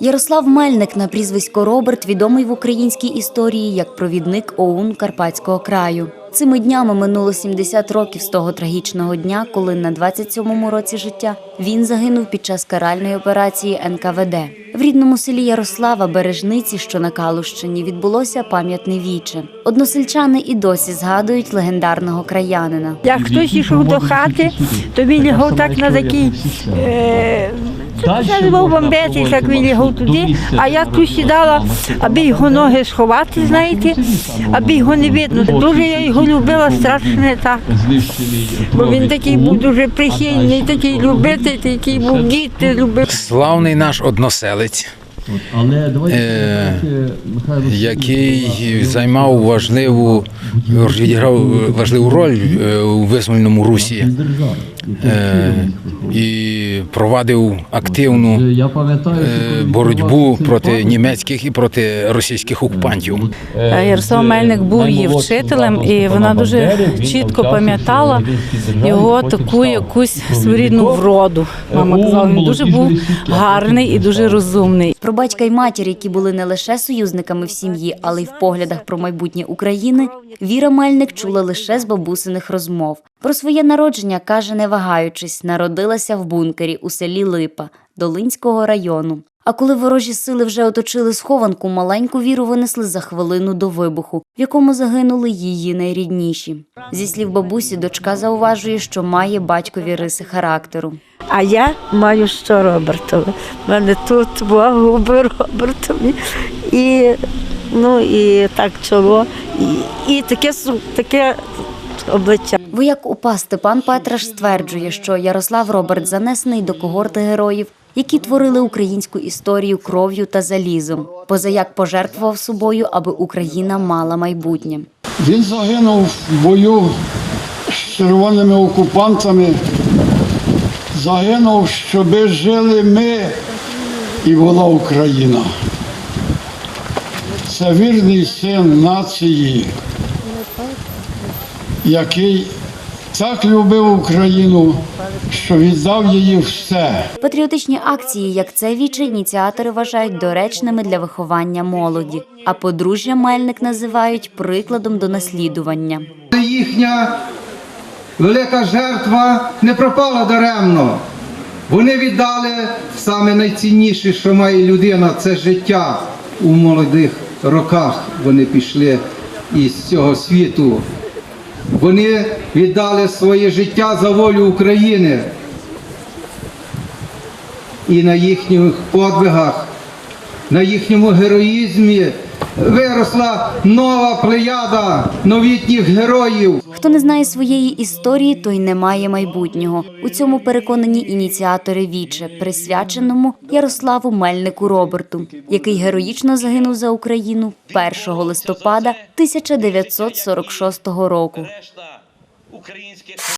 Ярослав Мельник на прізвисько Роберт відомий в українській історії як провідник ОУН Карпатського краю. Цими днями минуло 70 років з того трагічного дня, коли на 27-му році життя він загинув під час каральної операції НКВД. В рідному селі Ярослава Бережниці, що на Калущині, відбулося пам'ятне віче. Односельчани і досі згадують легендарного краянина. Як хтось йшов до хати, то він лягав так на такий. Е, це був бомбець, як він лягав туди, а я тут сідала, аби його ноги сховати, знаєте, аби його не видно. Дуже я його любила, страшно не так. Бо він такий був дуже прихильний, такий любитель, такий був діти любив. Славний наш односелець, Але давайте Е, який займав важливу, відіграв важливу роль е, у визвольному русі. е, і провадив активну е, боротьбу проти німецьких і проти російських окупантів. Е, Ярослав Мельник був її вчителем, і вона дуже чітко пам'ятала його таку якусь своєрідну вроду. Мама казала, він дуже був гарний і дуже розумний. Батька й матір, які були не лише союзниками в сім'ї, але й в поглядах про майбутнє України, Віра Мельник чула лише з бабусиних розмов. Про своє народження каже, не вагаючись, народилася в бункері у селі Липа Долинського району. А коли ворожі сили вже оточили схованку, маленьку віру винесли за хвилину до вибуху, в якому загинули її найрідніші. Зі слів бабусі, дочка зауважує, що має батькові риси характеру. А я маю що Робертове. У мене тут була губи Робертові. І, ну, і так чоло, і, і таке, су- таке обличчя. Вояк УПА Степан Петраш стверджує, що Ярослав Роберт занесений до когорти героїв, які творили українську історію кров'ю та залізом. Позаяк пожертвував собою, аби Україна мала майбутнє. Він загинув в бою з червоними окупантами. Загинув, щоби жили ми і була Україна. Це вірний син нації, який так любив Україну, що віддав її все. Патріотичні акції, як це віче, ініціатори вважають доречними для виховання молоді. А подружжя Мельник називають прикладом до наслідування. їхня велика жертва не пропала даремно. Вони віддали саме найцінніше, що має людина, це життя у молодих роках. Вони пішли із цього світу. Вони віддали своє життя за волю України. І на їхніх подвигах, на їхньому героїзмі виросла нова плеяда новітніх героїв. Хто не знає своєї історії, той не має майбутнього. У цьому переконані ініціатори віче, присвяченому Ярославу Мельнику Роберту, який героїчно загинув за Україну 1 листопада 1946 року.